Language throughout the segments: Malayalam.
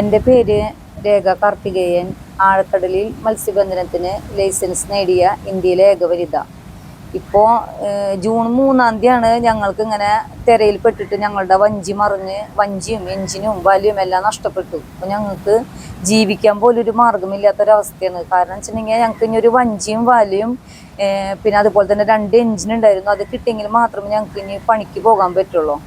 എന്റെ പേര് രേഖ കാർത്തികേയൻ. ആഴക്കടലിൽ മത്സ്യബന്ധനത്തിന് ലൈസൻസ് നേടിയ ഇന്ത്യയിലെ ഏകവനിത ഇപ്പോൾ ജൂൺ മൂന്നാം തീയതിയാണ് ഞങ്ങൾക്ക് ഇങ്ങനെ തിരയിൽ പെട്ടിട്ട് ഞങ്ങളുടെ വഞ്ചി മറിഞ്ഞ് വഞ്ചിയും എഞ്ചിനും വലിയും എല്ലാം നഷ്ടപ്പെട്ടു. അപ്പോൾ ഞങ്ങൾക്ക് ജീവിക്കാൻ പോലും ഒരു മാർഗമില്ലാത്തൊരവസ്ഥയാണ് കാരണം വെച്ചിട്ടുണ്ടെങ്കിൽ ഞങ്ങൾക്ക് ഇനി ഒരു വഞ്ചിയും വലിയും പിന്നെ അതുപോലെ തന്നെ രണ്ട് എഞ്ചിൻ ഉണ്ടായിരുന്നു അത് കിട്ടിയെങ്കിൽ മാത്രമേ ഞങ്ങൾക്ക് ഇനി പണിക്ക് പോകാൻ പറ്റുള്ളൂ.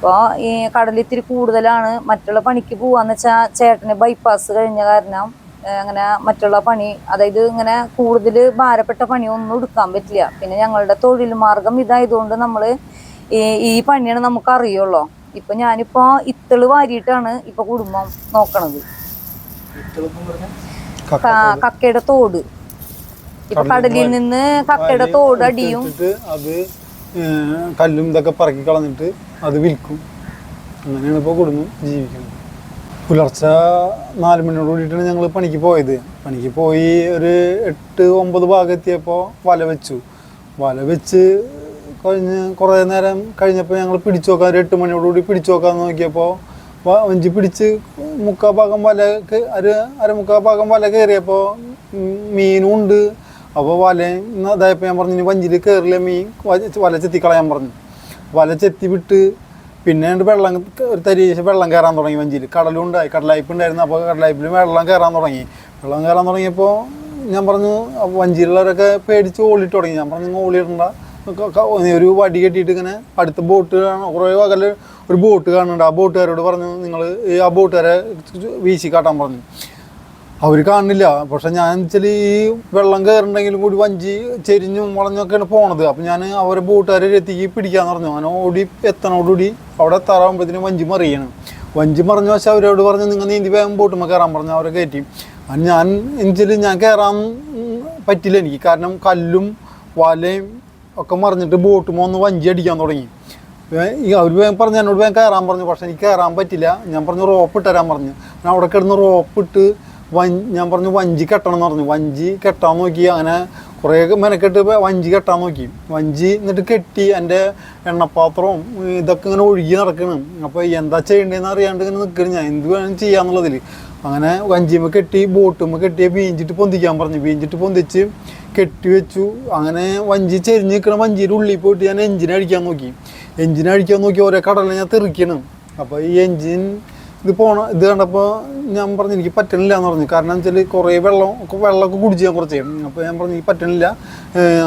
അപ്പോൾ ഈ കടലിത്തിരി കൂടുതലാണ് മറ്റുള്ള പണിക്ക് പോവാന്ന് വെച്ചാൽ ചേട്ടന് ബൈപ്പാസ് കഴിഞ്ഞ കാരണം അങ്ങനെ മറ്റുള്ള പണി അതായത് ഇങ്ങനെ കൂടുതൽ ഭാരപ്പെട്ട പണി ഒന്നും എടുക്കാൻ പറ്റില്ല. പിന്നെ ഞങ്ങളുടെ തൊഴിൽ മാർഗം ഇതായതുകൊണ്ട് നമ്മൾ ഈ ഈ പണിയാണ് നമുക്ക് അറിയുള്ളൂ ഇപ്പൊ ഞാനിപ്പോ ഇത്തൾ വാരിയിട്ടാണ് ഇപ്പൊ കുടുംബം നോക്കണത്. കക്കയുടെ തോട്. ഇപ്പൊ കടലിൽ നിന്ന് കക്കയുടെ തോട് അടിയും കല്ലും ഇതൊക്കെ പറക്കി കളഞ്ഞിട്ട് അത് വിൽക്കും. അങ്ങനെയാണ് ഇപ്പോൾ കുടുംബം ജീവിക്കുന്നത്. പുലർച്ചെ നാല് മണിയോട് കൂടിയിട്ടാണ് ഞങ്ങൾ പണിക്ക് പോയത്. പണിക്ക് പോയി ഒരു എട്ട് ഒമ്പത് ഭാഗം എത്തിയപ്പോൾ വല വെച്ചു. വല വെച്ച് കഴിഞ്ഞ് കുറേ നേരം കഴിഞ്ഞപ്പോൾ ഞങ്ങൾ പിടിച്ചു നോക്കാൻ ഒരു എട്ട് മണിയോടുകൂടി പിടിച്ചു നോക്കാൻ നോക്കിയപ്പോൾ വഞ്ചി പിടിച്ച് മുക്കാ ഭാഗം വല ഒരു അരമുക്കാ ഭാഗം വല കയറിയപ്പോൾ മീനും ഉണ്ട്. അപ്പോൾ വല ഇതായപ്പോൾ ഞാൻ പറഞ്ഞു ഇനി വഞ്ചിയിൽ കയറില്ല മീൻ? വല ചെത്തിക്കളയാൻ പറഞ്ഞു. വല ചെത്തി വിട്ട് പിന്നെ വെള്ളം ഒരു തരീശ വെള്ളം കയറാൻ തുടങ്ങി വഞ്ചിയിൽ. കടലും ഉണ്ടായി കടലായ്പ ഉണ്ടായിരുന്നു അപ്പോൾ കടലായ്പിൽ വെള്ളം കയറാൻ തുടങ്ങി. വെള്ളം കയറാൻ തുടങ്ങിയപ്പോൾ ഞാൻ പറഞ്ഞു വഞ്ചിയിലുള്ളവരൊക്കെ പേടിച്ച് ഓളിട്ട് തുടങ്ങി. ഞാൻ പറഞ്ഞു ഓളിയിടണ്ട ഒരു വടി കെട്ടിയിട്ട് ഇങ്ങനെ അടുത്ത ബോട്ട് കുറേ അകലെ ഒരു ബോട്ട് കാണുന്നുണ്ട്. ആ ബോട്ടുകാരോട് പറഞ്ഞു നിങ്ങൾ ആ ബോട്ടുകാരെ വീശി കാട്ടാൻ പറഞ്ഞു. അവർ കാണുന്നില്ല. പക്ഷെ ഞാൻ വെച്ചാൽ ഈ വെള്ളം കയറുണ്ടെങ്കിലും കൂടി വഞ്ചി ചെരിഞ്ഞും വളഞ്ഞൊക്കെയാണ് പോണത്. അപ്പം ഞാൻ അവരെ ബോട്ടുകാരെ എത്തിക്ക് പിടിക്കാന്ന് പറഞ്ഞു. അങ്ങനെ ഓടി എത്തണോടുകൂടി അവിടെ എത്താറാകുമ്പോഴത്തേനും വഞ്ചി മറിയാണ്. വഞ്ചി മറിഞ്ഞ പക്ഷെ അവരോട് പറഞ്ഞു നിങ്ങൾ നീന്തി വേഗം ബോട്ടുമ്പോൾ കയറാൻ പറഞ്ഞു അവരെ കയറ്റി. അത് ഞാൻ എന്നുവെച്ചാൽ ഞാൻ കയറാൻ പറ്റില്ല എനിക്ക്. കാരണം കല്ലും വലയും ഒക്കെ മറിഞ്ഞിട്ട് ബോട്ടുമ്മ ഒന്ന് വഞ്ചി അടിക്കാൻ തുടങ്ങി. അവർ വേഗം പറഞ്ഞു എന്നോട് വേഗം കയറാൻ പറഞ്ഞു. പക്ഷെ എനിക്ക് കയറാൻ പറ്റില്ല. ഞാൻ പറഞ്ഞു റോപ്പ് ഇട്ടരാൻ പറഞ്ഞു. ഞാൻ അവിടെ കിടന്ന് റോപ്പ് ഇട്ട് ഞാൻ പറഞ്ഞു വഞ്ചി കെട്ടണം എന്ന് പറഞ്ഞു. വഞ്ചി കെട്ടാൻ നോക്കി. അങ്ങനെ കുറേ മെനക്കെട്ട് വഞ്ചി കെട്ടാൻ നോക്കി. വഞ്ചി എന്നിട്ട് കെട്ടി എന്റെ എണ്ണപ്പാത്രവും ഇതൊക്കെ ഇങ്ങനെ ഒഴുകി നടക്കണം. അപ്പോൾ എന്താ ചെയ്യേണ്ടതെന്ന് അറിയാണ്ട് ഇങ്ങനെ നിൽക്കണം ഞാൻ എന്ത് വേണം ചെയ്യാന്നുള്ളതിൽ അങ്ങനെ വഞ്ചിമ്മ കെട്ടി ബോട്ടുമ്മ കെട്ടി വീഞ്ചിട്ട് പൊന്തിക്കാൻ പറഞ്ഞു. വീഞ്ചിട്ട് പൊന്തിച്ച് കെട്ടി വെച്ചു. അങ്ങനെ വഞ്ചി ചെരിഞ്ഞ് നിൽക്കണ വഞ്ചിയുടെ ഉള്ളിൽ പോയിട്ട് ഞാൻ എഞ്ചിൻ അടിക്കാൻ നോക്കി. എഞ്ചിൻ അടിക്കാൻ നോക്കി ഓരോ കടലിൽ ഞാൻ തെറിക്കണം. അപ്പോൾ ഈ എഞ്ചിൻ ഇത് പോണ ഇത് കണ്ടപ്പോൾ ഞാൻ പറഞ്ഞു എനിക്ക് പറ്റണില്ല എന്ന് പറഞ്ഞു. കാരണം വെച്ചാൽ കുറേ വെള്ളം വെള്ളമൊക്കെ കുടിച്ച് ഞാൻ കുറച്ച് അപ്പോൾ ഞാൻ പറഞ്ഞു എനിക്ക് പറ്റണില്ല.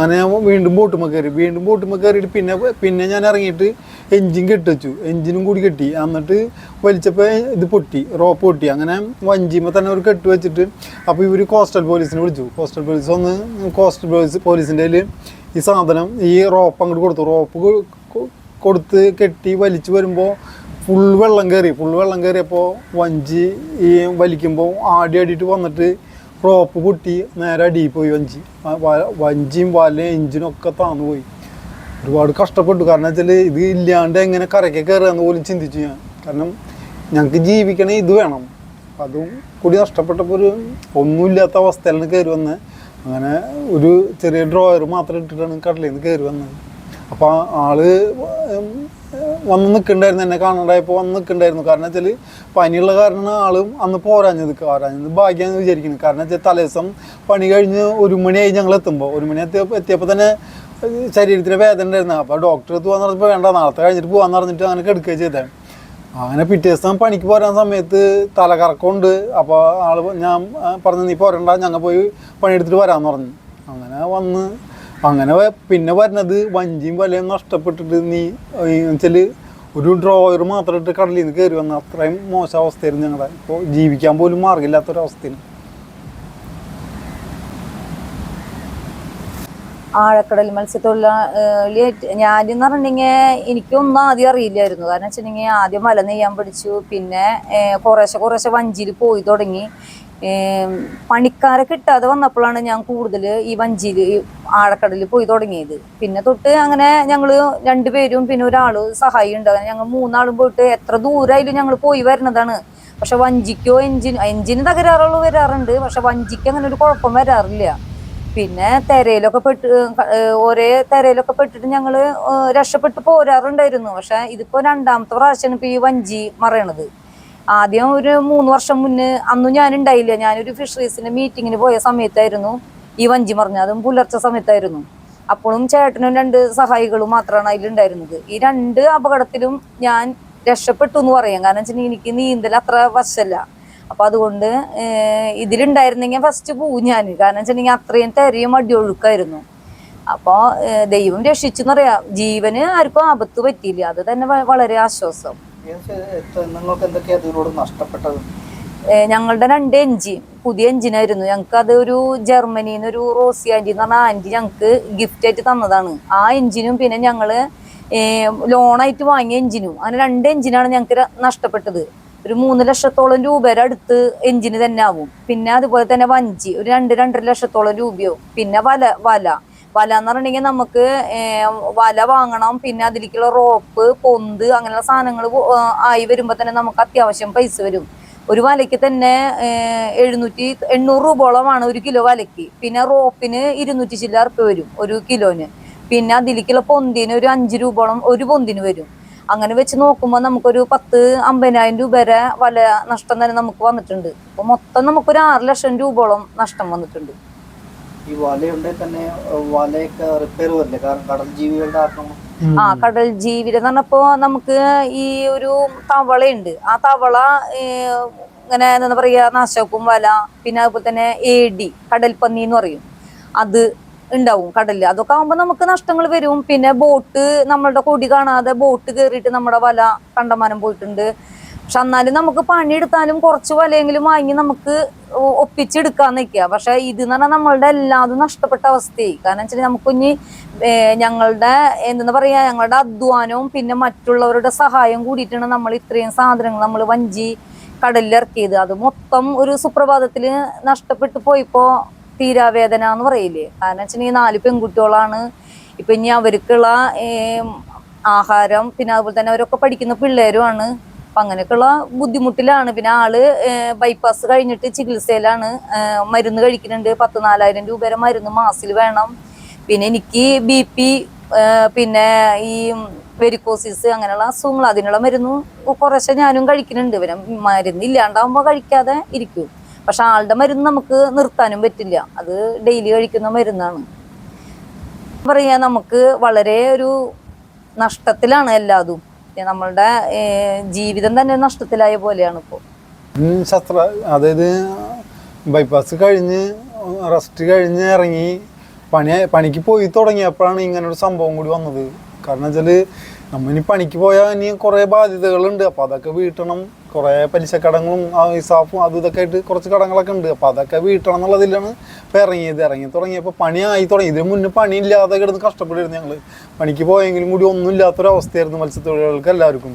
അങ്ങനെ ഞാൻ വീണ്ടും ബോട്ടുമ്മ കയറി. വീണ്ടും ബോട്ടുമ്മ കയറിയിട്ട് പിന്നെ പിന്നെ ഞാൻ ഇറങ്ങിയിട്ട് എഞ്ചിൻ കെട്ടിച്ചു എഞ്ചിനും കൂടി കെട്ടി. എന്നിട്ട് വലിച്ചപ്പോൾ ഇത് പൊട്ടി റോപ്പ് പൊട്ടി. അങ്ങനെ വഞ്ചിയുമ്പോൾ തന്നെ ഒരു കെട്ട് വെച്ചിട്ട് അപ്പോൾ ഇവർ കോസ്റ്റൽ പോലീസിനെ വിളിച്ചു. കോസ്റ്റൽ പോലീസ് ഒന്ന് കോസ്റ്റൽ പോലീസ് പോലീസിന്റെ ഈ സാധനം ഈ റോപ്പ് അങ്ങോട്ട് കൊടുത്തു. റോപ്പ് കൊടുത്ത് കെട്ടി വലിച്ചു വരുമ്പോൾ ഫുൾ വെള്ളം കയറി ഫുൾ വെള്ളം കയറിയപ്പോൾ വഞ്ചി ഈ വലിക്കുമ്പോൾ ആടി ആടിയിട്ട് വന്നിട്ട് റോപ്പ് പൊട്ടി നേരെ അടിയിൽ പോയി വഞ്ചി. വഞ്ചിയും വലയും എഞ്ചിനും ഒക്കെ താന്നു പോയി. ഒരുപാട് കഷ്ടപ്പെട്ടു. കാരണം വെച്ചാൽ ഇത് ഇല്ലാണ്ട് എങ്ങനെ കരയ്ക്ക് കയറുകയെന്ന് പോലും ചിന്തിച്ചു ഞാൻ. കാരണം ഞങ്ങൾക്ക് ജീവിക്കണേ ഇത് വേണം. അതും കൂടി നഷ്ടപ്പെട്ടപ്പോൾ ഒരു ഒന്നുമില്ലാത്ത അവസ്ഥയിലാണ് കയറി വന്നത് അങ്ങനെ ഒരു ചെറിയ ഡ്രോയർ മാത്രം ഇട്ടിട്ടാണ് കടലിൽ നിന്ന് കയറി വന്നത്. അപ്പോൾ ആൾ വന്ന് നിൽക്കണ്ടായിരുന്നു എന്നെ കാണണ്ടായപ്പോൾ വന്ന് നിൽക്കണ്ടായിരുന്നു. കാരണം വെച്ചാൽ പനിയുള്ള കാരണം ആളും അന്ന് പോരാഞ്ഞത്. പോരാഞ്ഞത് ഭാഗ്യമെന്ന് വിചാരിക്കുന്നു. കാരണം വെച്ചാൽ തലേദിവസം പണി കഴിഞ്ഞ് ഒരു മണിയായി ഞങ്ങൾ എത്തുമ്പോൾ ഒരു മണി എത്തിയപ്പോൾ എത്തിയപ്പോൾ തന്നെ ശരീരത്തിന് വേദന ഉണ്ടായിരുന്നു. അപ്പോൾ ഡോക്ടർ അടുത്ത് പോകാന്ന് പറഞ്ഞപ്പോൾ വേണ്ട നാളത്തെ കഴിഞ്ഞിട്ട് പോകാമെന്ന് പറഞ്ഞിട്ട് അങ്ങനെ കെടുക്കുകയും ചെയ്തത് അങ്ങനെ പിറ്റേ ദിവസം പണിക്ക് പോരാൻ സമയത്ത് തലകറക്കമുണ്ട് അപ്പോൾ ആൾ ഞാൻ പറഞ്ഞു നീ പോരണ്ട ഞങ്ങൾ പോയി പണിയെടുത്തിട്ട് വരാമെന്ന് പറഞ്ഞു. അങ്ങനെ വന്ന് അങ്ങനെ പിന്നെ വരുന്നത് വഞ്ചിയും വലയും നഷ്ടപ്പെട്ടിട്ട് നീ വെച്ചാൽ ഒരു ഡ്രോയർ മാത്രം ഇട്ട് കടലിൽ നിന്ന് കയറി വന്ന അത്രയും മോശം അവസ്ഥയായിരുന്നു ഞങ്ങളുടെ ഇപ്പോൾ ജീവിക്കാൻ പോലും മാർഗമില്ലാത്തൊരവസ്ഥയാണ് ആഴക്കടൽ മത്സ്യത്തൊഴിലാളി ഞാനെന്ന് പറഞ്ഞിട്ടുണ്ടെങ്കിൽ എനിക്കൊന്നും ആദ്യം അറിയില്ലായിരുന്നു. കാരണം വെച്ചിട്ടുണ്ടെങ്കിൽ ആദ്യം വല നെയ്യാൻ പഠിച്ചു. പിന്നെ കുറേശ്ശെ കുറേശ്ശെ വഞ്ചിയിൽ പോയി തുടങ്ങി. പണിക്കാരെ കിട്ടാതെ വന്നപ്പോഴാണ് ഞാൻ കൂടുതൽ ഈ വഞ്ചിയിൽ ഈ ആഴക്കടലിൽ പോയി തുടങ്ങിയത്. പിന്നെ തൊട്ട് അങ്ങനെ ഞങ്ങൾ രണ്ടുപേരും പിന്നെ ഒരാൾ സഹായി ഉണ്ട്. അങ്ങനെ ഞങ്ങൾ മൂന്നാളും പോയിട്ട് എത്ര ദൂരമായാലും ഞങ്ങൾ പോയി വരുന്നതാണ് പക്ഷെ വഞ്ചിക്കോ എഞ്ചിൻ എഞ്ചിന് തകരാറുള്ള വരാറുണ്ട്. പക്ഷെ വഞ്ചിക്ക് അങ്ങനെ ഒരു കുഴപ്പം വരാറില്ല. പിന്നെ തെരയിലൊക്കെ പെട്ട് ഒരേ തെരയിലൊക്കെ പെട്ടിട്ട് ഞങ്ങൾ രക്ഷപ്പെട്ട് പോരാറുണ്ടായിരുന്നു. പക്ഷെ ഇതിപ്പോ രണ്ടാമത്തെ പ്രാവശ്യമാണ് ഇപ്പൊ ഈ വഞ്ചി മറയണത്. ആദ്യം ഒരു മൂന്ന് വർഷം മുന്നേ അന്നും ഞാൻ ഉണ്ടായില്ല ഞാനൊരു ഫിഷറീസിന്റെ മീറ്റിങ്ങിന് പോയ സമയത്തായിരുന്നു. ഈ വഞ്ചി മറിഞ്ഞ. അതും പുലർച്ചെ സമയത്തായിരുന്നു. അപ്പോഴും ചേട്ടനും രണ്ട് സഹായികളും മാത്രമാണ് അതിലുണ്ടായിരുന്നത്. ഈ രണ്ട് അപകടത്തിലും ഞാൻ രക്ഷപ്പെട്ടു എന്ന് പറയാം. കാരണം വെച്ചിട്ടുണ്ടെങ്കിൽ എനിക്ക് നീന്തൽ അത്ര വശമല്ല അപ്പൊ അതുകൊണ്ട് ഇതിലുണ്ടായിരുന്നെങ്കിൽ ഫസ്റ്റ് പോവും ഞാൻ കാരണം വെച്ചിട്ടുണ്ടെങ്കിൽ അത്രയും തെരയും അടിയൊഴുക്കായിരുന്നു അപ്പൊ ഏഹ്, ദൈവം രക്ഷിച്ചു പറയാം ജീവന് ആർക്കും ആപത്ത് പറ്റിയില്ല. അത് തന്നെ വളരെ ആശ്വാസം. ഞങ്ങളുടെ രണ്ട് എഞ്ചിൻ പുതിയ എഞ്ചിനായിരുന്നു ഞങ്ങൾക്ക് അത് ഒരു ജർമ്മനിയിൽ നിന്ന് ഒരു റോസി ആന്റി എന്ന് പറഞ്ഞ ആന്റി ഞങ്ങൾക്ക് ഗിഫ്റ്റ് ആയിട്ട് തന്നതാണ്. ആ എഞ്ചിനും പിന്നെ ഞങ്ങൾ ലോണായിട്ട് വാങ്ങിയ എഞ്ചിനും അങ്ങനെ രണ്ട് എഞ്ചിനാണ് ഞങ്ങൾക്ക് നഷ്ടപ്പെട്ടത്. ഒരു മൂന്ന് ലക്ഷത്തോളം രൂപയുടെ അടുത്ത് എഞ്ചിന് തന്നെ ആവും. പിന്നെ അതുപോലെ തന്നെ വഞ്ചി ഒരു രണ്ട് രണ്ടര ലക്ഷത്തോളം രൂപയോ. പിന്നെ വല വല. വല എന്ന് പറഞ്ഞിട്ടുണ്ടെങ്കിൽ നമുക്ക് വല വാങ്ങണം. പിന്നെ അതിലേക്കുള്ള റോപ്പ് പൊന്ത് അങ്ങനെയുള്ള സാധനങ്ങൾ ആയി വരുമ്പോൾ തന്നെ നമുക്ക് അത്യാവശ്യം പൈസ വരും. ഒരു വലയ്ക്ക് തന്നെ എഴുന്നൂറ്റി എണ്ണൂറ് രൂപയോളമാണ് ഒരു കിലോ വലയ്ക്ക്. പിന്നെ റോപ്പിന് ഇരുന്നൂറ്റി ചില്ലറ ഉറുപ്പ്യ വരും ഒരു കിലോന്. പിന്നെ അതിലേക്കുള്ള പൊന്തിന് ഒരു അഞ്ച് രൂപയോളം ഒരു പൊന്തിന് വരും. അങ്ങനെ വെച്ച് നോക്കുമ്പോൾ നമുക്കൊരു പത്ത് അമ്പതിനായിരം രൂപ വരെ വല നഷ്ടം തന്നെ നമുക്ക് വന്നിട്ടുണ്ട്. അപ്പൊ മൊത്തം നമുക്കൊരു ആറ് ലക്ഷം രൂപയോളം നഷ്ടം വന്നിട്ടുണ്ട്. ഈ വലയുണ്ടെങ്കിൽ തന്നെ വലയൊക്കെ റിപ്പയർ വരില്ലേ? കാരണം കടൽ ജീവികളുടെ ആക്രമണം ആ കടൽ ജീവിതം എന്ന് പറഞ്ഞപ്പോ നമുക്ക് ഈ ഒരു തവളയുണ്ട്. ആ തവള ഇങ്ങനെ എന്താ പറയാ നാശക്കും വല പിന്നെ അതുപോലെ തന്നെ ഏടി കടൽപ്പന്നി എന്ന് പറയും. അത് ഉണ്ടാവും കടലിൽ അതൊക്കെ ആകുമ്പോൾ നമുക്ക് നഷ്ടങ്ങൾ വരും. പിന്നെ ബോട്ട് നമ്മളുടെ കൊടി കാണാതെ ബോട്ട് കയറിയിട്ട് നമ്മുടെ വല കണ്ടമാനം പോയിട്ടുണ്ട്. പക്ഷെ എന്നാലും നമുക്ക് പണിയെടുത്താലും കുറച്ച് വലയെങ്കിലും വാങ്ങി നമുക്ക് ഒപ്പിച്ചെടുക്കാൻ നിൽക്കുക പക്ഷെ ഇത് എന്ന് പറഞ്ഞാൽ നമ്മളുടെ എല്ലാതും നഷ്ടപ്പെട്ട അവസ്ഥയായി. കാരണം വെച്ചാൽ നമുക്കിനി ഞങ്ങളുടെ എന്താ പറയാ ഞങ്ങളുടെ അധ്വാനവും പിന്നെ മറ്റുള്ളവരുടെ സഹായം കൂടിയിട്ടാണ് നമ്മൾ ഇത്രയും സാധനങ്ങൾ നമ്മൾ വഞ്ചി കടലിലിറക്കിയത് അത് മൊത്തം ഒരു സുപ്രഭാതത്തിൽ നഷ്ടപ്പെട്ടു പോയിപ്പോൾ തീരാവേദന എന്ന് പറയില്ലേ? കാരണം ഈ നാല് പെൺകുട്ടികളാണ്. ഇപ്പൊ ഇനി അവർക്കുള്ള ആഹാരം പിന്നെ അതുപോലെ തന്നെ അവരൊക്കെ പഠിക്കുന്ന പിള്ളേരുമാണ്. അപ്പൊ അങ്ങനെയൊക്കെയുള്ള ബുദ്ധിമുട്ടിലാണ്. പിന്നെ ആൾ ബൈപ്പാസ് കഴിഞ്ഞിട്ട് ചികിത്സയിലാണ്. മരുന്ന് കഴിക്കുന്നുണ്ട്. പത്ത് നാലായിരം രൂപ വരെ മരുന്ന് മാസിൽ വേണം. പിന്നെ എനിക്ക് ബി പി പിന്നെ ഈ വെരിക്കോസിസ് അങ്ങനെയുള്ള അസുഖങ്ങൾ അതിനുള്ള മരുന്ന് കുറേശ്ശെ ഞാനും കഴിക്കുന്നുണ്ട്. പിന്നെ മരുന്ന് ഇല്ലാണ്ടാവുമ്പോൾ കഴിക്കാതെ ഇരിക്കും. പക്ഷെ ആളുടെ മരുന്ന് നമുക്ക് നിർത്താനും പറ്റില്ല. അത് ഡെയിലി കഴിക്കുന്ന മരുന്നാണ്. പറയാ നമുക്ക് വളരെ ഒരു നഷ്ടത്തിലാണ് എല്ലാതും. നമ്മളുടെ ജീവിതം തന്നെ നഷ്ടത്തിലായ പോലെയാണ് ഇപ്പോൾ ശസ്ത്ര അതായത് ബൈപ്പാസ് കഴിഞ്ഞ് റെസ്റ്റ് കഴിഞ്ഞ് ഇറങ്ങി പണി പണിക്ക് പോയി തുടങ്ങിയപ്പോഴാണ് ഇങ്ങനൊരു സംഭവം കൂടി വന്നത്. കാരണം വെച്ചാൽ നമ്മളിനി പണിക്ക് പോയാൽ ഇനി കുറേ ബാധ്യതകളുണ്ട്. അപ്പോൾ അതൊക്കെ വീട്ടണം. കുറേ പലിശക്കടങ്ങളും ആ ഇസാഫും അതും ഇതൊക്കെ ആയിട്ട് കുറച്ച് കടങ്ങളൊക്കെ ഉണ്ട്. അപ്പോൾ അതൊക്കെ വീട്ടണം എന്നുള്ളതിലാണ് ഇപ്പോൾ ഇറങ്ങിയത് ഇറങ്ങി തുടങ്ങിയപ്പോൾ പണിയായി തുടങ്ങി. ഇതിന് മുന്നേ പണിയില്ലാതെ കിടന്ന് കഷ്ടപ്പെട്ടിരുന്നു ഞങ്ങൾ പണിക്ക് പോയെങ്കിലും കൂടി ഒന്നും ഇല്ലാത്തൊരവസ്ഥയായിരുന്നു മത്സ്യത്തൊഴിലാളികൾക്ക് എല്ലാവർക്കും.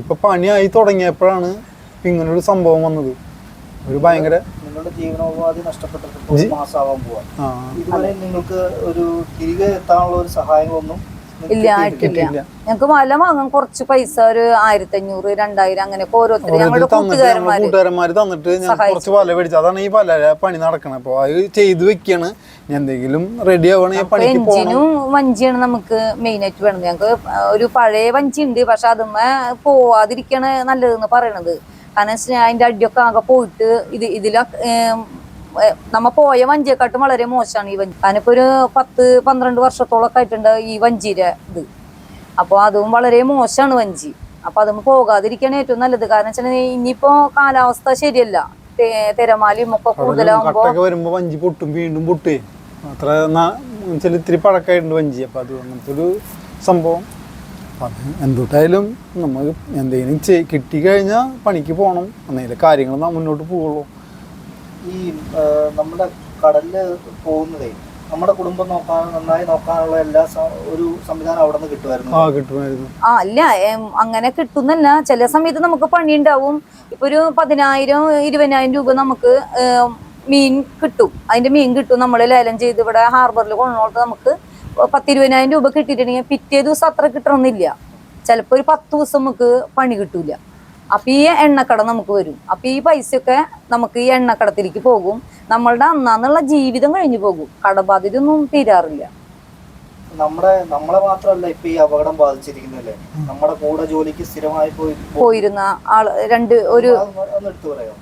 ഇപ്പോൾ പണിയായി തുടങ്ങിയപ്പോഴാണ് ഇങ്ങനൊരു സംഭവം വന്നത്. ഒരു ഭയങ്കര നിങ്ങളുടെ ജീവനോപാധി നഷ്ടപ്പെട്ടിട്ട് മാസമാവാൻ പോവാ. ഇതുവരെ നിങ്ങൾക്ക് ഒരു തിരികെ എത്താനുള്ള ഒരു നിങ്ങൾക്ക് ഇല്ല. ആയിട്ടില്ല. ഞങ്ങക്ക് മല വാങ്ങാൻ കുറച്ച് പൈസ ഒരു ആയിരത്തി അഞ്ഞൂറ് രണ്ടായിരം അങ്ങനെയൊക്കെ ഓരോരുത്തർ ഞങ്ങളുടെ തന്നിട്ട് കൂട്ടുകാരന്മാര് കൂട്ടുകാരന്മാര് തന്നിട്ട് ഞാൻ കുറച്ച് വല മേടിച്ചു. അതാണ് ഈ വല പണി നടക്കണത്. അപ്പൊ അത് ചെയ്ത് വെക്കാണ്. എന്തെങ്കിലും റെഡി പോകണം എഞ്ചിനും വഞ്ചിയാണ് നമുക്ക് മെയിൻ ആയിട്ട് വേണ്ടത്. ഞങ്ങക്ക് ഒരു പഴയ വഞ്ചി ഉണ്ട്. പക്ഷെ അതുമ്മേ പോവാതിരിക്കണ നല്ലതെന്ന് പറയണത്. കാരണം അതിന്റെ അടിയൊക്കെ ആകെ പോയിട്ട് ഇത് ഇതില നമ്മ പോയ വഞ്ചിയെക്കാട്ടും വളരെ മോശമാണ് ഈ വഞ്ചി. അതിനിപ്പോ ഒരു പത്ത് പന്ത്രണ്ട് വർഷത്തോളൊക്കെ ആയിട്ടുണ്ട് ഈ വഞ്ചിയുടെ ഇത്. അപ്പോൾ അതും വളരെ മോശമാണ് വഞ്ചി. അപ്പൊ അതും പോകാതിരിക്കാണ് ഏറ്റവും നല്ലത്. കാരണം വെച്ചാൽ ഇനിയിപ്പോ കാലാവസ്ഥ ശരിയല്ല. തിരമാലിയും ഒക്കെ കൂടുതലാകുമ്പോ വരുമ്പോ വഞ്ചി പൊട്ടും വീണ്ടും പൊട്ടേ. അത്ര ഇത്തിരി പഴക്കമായിട്ടുണ്ട് വഞ്ചി. അപ്പോൾ അത് അങ്ങനത്തെ ഒരു സംഭവം. അപ്പം അത് എന്തുട്ടായാലും നമുക്ക് എന്തെങ്കിലും കിട്ടി കഴിഞ്ഞാൽ പണിക്ക് പോകണം എന്തെങ്കിലും കാര്യങ്ങൾ മുന്നോട്ട് പോവുള്ളൂ. ഈ നമ്മുടെ കടലിൽ പോകുന്നതേ നമ്മുടെ കുടുംബം നോക്കാൻ നന്നായി നോക്കാനുള്ള എല്ലാ ഒരു സംവിധാനം അവിടെ നിന്ന് കിട്ടുമായിരുന്നു. ആ കിട്ടുമായിരുന്നു. ആ അല്ല അങ്ങനെ കിട്ടുന്നല്ല. ചില സമയത്ത് നമുക്ക് പണി ഉണ്ടാവും ഇപ്പൊ ഒരു പതിനായിരം ഇരുപതിനായിരം രൂപ നമുക്ക് മീൻ കിട്ടും. അതിന്റെ മീൻ കിട്ടും. നമ്മൾ ലേലം ചെയ്ത് ഇവിടെ ഹാർബറിൽ കൊണ്ടുപോയിട്ട് നമുക്ക് പത്തിരുപതിനായിരം രൂപ കിട്ടിയിട്ടുണ്ടെങ്കിൽ പിറ്റേ ദിവസം അത്ര കിട്ടണമെന്നില്ല. ചിലപ്പോ ഒരു പത്ത് ദിവസം നമുക്ക് പണി കിട്ടൂല. അപ്പൊ ഈ എണ്ണക്കട നമുക്ക് വരും. അപ്പൊ ഈ പൈസയൊക്കെ നമുക്ക് ഈ എണ്ണക്കടത്തിലേക്ക് പോകും. നമ്മളുടെ അന്നാന്നുള്ള ജീവിതം കഴിഞ്ഞു പോകും. കടബാധ്യത ഒന്നും തീരാറില്ല. നമ്മുടെ നമ്മളെ മാത്രമല്ല ഇപ്പൊ ഈ അപകടം ബാധിച്ചിരിക്കുന്നല്ലേ നമ്മുടെ കൂടെ ജോലിക്ക് സ്ഥിരമായി പോയി പോയിരുന്ന ആൾ രണ്ട് ഒരു എടുത്തു പറയാം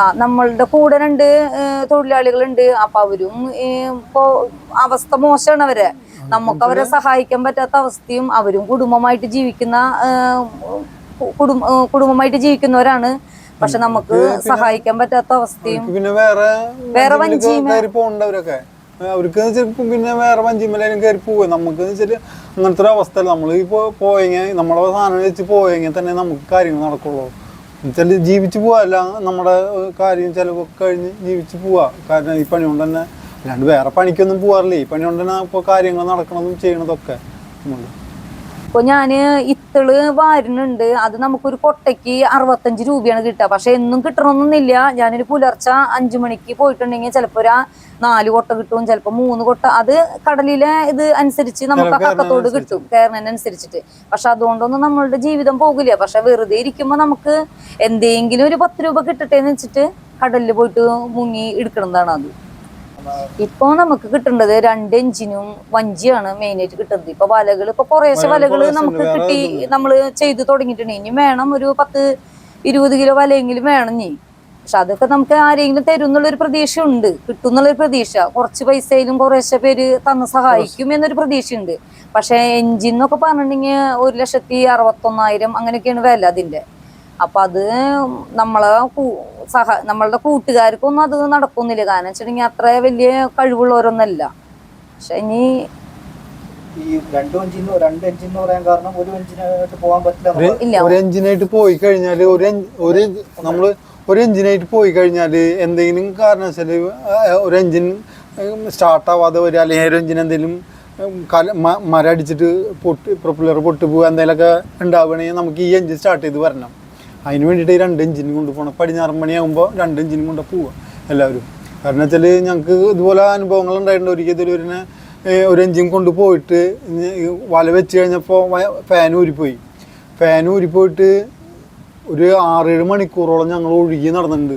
ആ നമ്മളുടെ കൂടെ രണ്ട് തൊഴിലാളികളുണ്ട്. അപ്പൊ അവരും ഇപ്പോ അവസ്ഥ മോശമാണ് അവരെ. നമുക്ക് അവരെ സഹായിക്കാൻ പറ്റാത്ത അവസ്ഥയും അവരും കുടുംബമായിട്ട് ജീവിക്കുന്ന കുടുംബ കുടുംബമായിട്ട് ജീവിക്കുന്നവരാണ്. പക്ഷെ നമുക്ക് സഹായിക്കാൻ പറ്റാത്ത അവസ്ഥയും പിന്നെ വേറെ വേറെ പോകണ്ടവരൊക്കെ അവർക്ക് പിന്നെ വേറെ വഞ്ചിമേലും കയറി പോവുക. നമുക്ക് വെച്ചാൽ അങ്ങനത്തെ ഒരു അവസ്ഥ നമ്മൾ ഇപ്പോൾ പോയെങ്കിൽ നമ്മളെ സാധനം വെച്ച് പോയെങ്കിൽ തന്നെ നമുക്ക് കാര്യങ്ങൾ നടക്കുള്ളൂ. എന്നുവെച്ചാൽ ജീവിച്ചു പോവാല്ല നമ്മുടെ കാര്യം ചിലവൊക്കെ കഴിഞ്ഞ് ജീവിച്ചു പോവാ കാരണം ഈ പണി കൊണ്ട് തന്നെ അല്ലാണ്ട് വേറെ പണിക്കൊന്നും പോവാറില്ല. ഈ പണി കൊണ്ട് തന്നെ ഇപ്പോൾ കാര്യങ്ങൾ നടക്കണതും ചെയ്യണതൊക്കെ. നമ്മൾ ഇപ്പൊ ഞാൻ ഇത്തിൾ വാരുന്നുണ്ട്. അത് നമുക്കൊരു കൊട്ടയ്ക്ക് അറുപത്തഞ്ച് രൂപയാണ് കിട്ടുക. പക്ഷെ എന്നും കിട്ടണമെന്നൊന്നുമില്ല ഞാനൊരു പുലർച്ച അഞ്ചു മണിക്ക് പോയിട്ടുണ്ടെങ്കിൽ ചിലപ്പോ ഒരു നാല് കൊട്ട കിട്ടും ചിലപ്പോ മൂന്ന് കൊട്ട. അത് കടലിലെ ഇത് അനുസരിച്ച് നമുക്ക് കക്കത്തോട് കിട്ടും കയറുന്നതിനനുസരിച്ചിട്ട് പക്ഷെ അതുകൊണ്ടൊന്നും നമ്മളുടെ ജീവിതം പോകില്ല. പക്ഷെ വെറുതെ ഇരിക്കുമ്പോ നമുക്ക് എന്തെങ്കിലും ഒരു പത്ത് രൂപ കിട്ടട്ടെ എന്ന് വെച്ചിട്ട് കടലിൽ പോയിട്ട് മുങ്ങി എടുക്കണതാണ് അത്. ഇപ്പൊ നമുക്ക് കിട്ടേണ്ടത് രണ്ട് എഞ്ചിനും വഞ്ചിയാണ് മെയിൻ ആയിട്ട് കിട്ടുന്നത് ഇപ്പൊ വലകൾ ഇപ്പൊ കുറേശ്ശെ വലകൾ നമുക്ക് കിട്ടി നമ്മൾ നമ്മൾ ചെയ്ത് തുടങ്ങിയിട്ടുണ്ട്. ഇനി വേണം ഒരു പത്ത് ഇരുപത് കിലോ വലയെങ്കിലും വേണം ഇനി. പക്ഷെ അതൊക്കെ നമുക്ക് ആരെങ്കിലും തരും എന്നുള്ളൊരു പ്രതീക്ഷ ഉണ്ട് കിട്ടും എന്നുള്ളൊരു പ്രതീക്ഷ. കുറച്ച് പൈസയിലും കുറേശ്ശെ പേര് തന്ന് സഹായിക്കും എന്നൊരു പ്രതീക്ഷയുണ്ട്. പക്ഷെ എഞ്ചിൻ എന്നൊക്കെ പറഞ്ഞിട്ടുണ്ടെങ്കിൽ ഒരു ലക്ഷത്തി അറുപത്തൊന്നായിരം അങ്ങനെയൊക്കെയാണ് വില അതിന്റെ അപ്പൊ അത് നമ്മളെ സഹ നമ്മളുടെ കൂട്ടുകാർക്കൊന്നും അത് നടക്കുന്നില്ല. കാരണം വെച്ചിട്ടുണ്ടെങ്കിൽ അത്ര വലിയ കഴിവുള്ളവരൊന്നല്ല പക്ഷെ ഇനി ഒരു എഞ്ചിനായിട്ട് പോയി കഴിഞ്ഞാൽ ഒരു ഒരു നമ്മൾ ഒരു എഞ്ചിനായിട്ട് പോയി കഴിഞ്ഞാൽ എന്തെങ്കിലും കാരണവശാൽ ഒരു എഞ്ചിൻ സ്റ്റാർട്ട് ആവാതെ വരിക അല്ലെങ്കിൽ ഒരു എഞ്ചിൻ എന്തെങ്കിലും കല മരം അടിച്ചിട്ട് പൊട്ടി പ്രൊപ്പുലർ പൊട്ടി പോവുക എന്തെങ്കിലുമൊക്കെ ഉണ്ടാവുകയാണെങ്കിൽ നമുക്ക് ഈ എഞ്ചിൻ സ്റ്റാർട്ട് ചെയ്ത് വരണം. അതിന് വേണ്ടിയിട്ട് രണ്ട് എഞ്ചിൻ കൊണ്ട് പോകണം പടിഞ്ഞാറ് മണിയാകുമ്പോൾ രണ്ട് എഞ്ചിനും കൊണ്ട് പോവുക എല്ലാവരും. കാരണം വെച്ചാൽ ഞങ്ങൾക്ക് ഇതുപോലെ അനുഭവങ്ങൾ ഉണ്ടായിട്ടുണ്ട്. ഒരിക്കൽ ഇതൊരു ഒരു എഞ്ചിൻ കൊണ്ട് പോയിട്ട് വല വെച്ച് കഴിഞ്ഞപ്പോൾ ഫാൻ ഊരിപ്പോയി. ഫാൻ ഊരിപ്പോയിട്ട് ഒരു ആറേഴ് മണിക്കൂറോളം ഞങ്ങൾ ഒഴുകി നടന്നിട്ടുണ്ട്.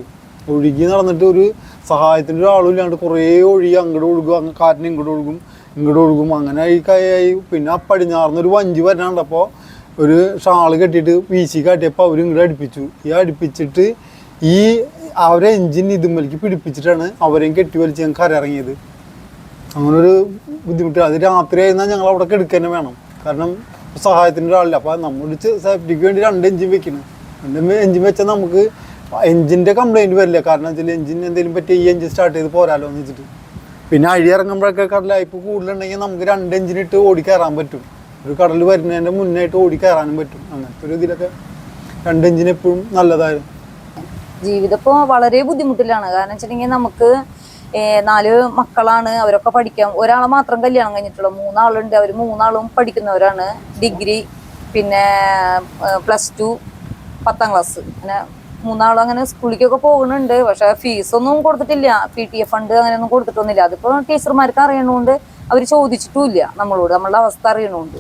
ഒഴുകി നടന്നിട്ട് ഒരു സഹായത്തിന്റെ ഒരാളും ഇല്ലാണ്ട് കുറേ ഒഴുകി അങ്ങോട്ട് ഒഴുകും. അങ്ങ് കാറ്റിന് ഇങ്ങോട്ട് ഒഴുകും ഇങ്ങോട്ട് ഒഴുകും. അങ്ങനെ ഈ ആയി പിന്നെ ആ പടിഞ്ഞാർന്നൊരു വഞ്ചി വരാണ്ടപ്പോൾ ഒരു ഷാൾ കെട്ടിയിട്ട് വീശി കാട്ടിയപ്പോൾ അവരും ഇങ്ങോട്ട് അടുപ്പിച്ചു. ഈ അടുപ്പിച്ചിട്ട് ഈ അവരെ എഞ്ചിൻ ഇതുമ്മലേക്ക് പിടിപ്പിച്ചിട്ടാണ് അവരെയും കെട്ടി വലിച്ച് ഞങ്ങൾ കരയിറങ്ങിയത്. അങ്ങനെ ഒരു ബുദ്ധിമുട്ട്. അത് രാത്രി ആയിരുന്നാൽ ഞങ്ങൾ അവിടെ കെടുക്കുക വേണം. കാരണം സഹായത്തിന്റെ ഒരാളില്ല. അപ്പോൾ നമ്മുടെ സേഫ്റ്റിക്ക് വേണ്ടി രണ്ട് എഞ്ചിൻ വെക്കണം. രണ്ട് എഞ്ചിൻ വെച്ചാൽ നമുക്ക് എഞ്ചിന്റെ കംപ്ലൈന്റ് വരില്ല. കാരണം വെച്ചാൽ എഞ്ചിൻ എന്തെങ്കിലും പറ്റിയ ഈ എഞ്ചിൻ സ്റ്റാർട്ട് ചെയ്ത് പോരാലോ എന്ന് വെച്ചിട്ട്. പിന്നെ അഴി ഇറങ്ങുമ്പോഴൊക്കെ കടലായ്പ് കൂടുതലുണ്ടെങ്കിൽ നമുക്ക് രണ്ട് എഞ്ചിനിട്ട് ഓടി കയറാൻ പറ്റും. ഒരു കടൽ വരുന്നതിന്റെ മുന്നായിട്ട് ഓടി കയറാനും പറ്റും. അങ്ങനത്തെ ഒരു ഇതിലൊക്കെ രണ്ട് എഞ്ചിൻ എപ്പോഴും നല്ലതായിരുന്നു. ജീവിതം ഇപ്പോൾ വളരെ ബുദ്ധിമുട്ടിലാണ്. കാരണം വെച്ചിട്ടുണ്ടെങ്കിൽ നമുക്ക് നാല് മക്കളാണ്. അവരൊക്കെ പഠിക്കാം ഒരാളെ മാത്രം കല്യാണം കഴിഞ്ഞിട്ടുള്ളൂ. മൂന്നാളുണ്ട്. അവർ മൂന്നാളും പഠിക്കുന്നവരാണ്. ഡിഗ്രി പിന്നെ പ്ലസ് ടു പത്താം ക്ലാസ്. അങ്ങനെ മൂന്നാളും അങ്ങനെ സ്കൂളിലേക്കൊക്കെ പോകുന്നുണ്ട്. പക്ഷെ ഫീസൊന്നും കൊടുത്തിട്ടില്ല. പി ടി എ ഫണ്ട് അങ്ങനെയൊന്നും കൊടുത്തിട്ടൊന്നുമില്ല. അതിപ്പോൾ ടീച്ചർമാർക്ക് അറിയണോണ്ട് അവർ ചോദിച്ചിട്ടുമില്ല നമ്മളോട്. നമ്മളുടെ അവസ്ഥ അറിയണോണ്ട്.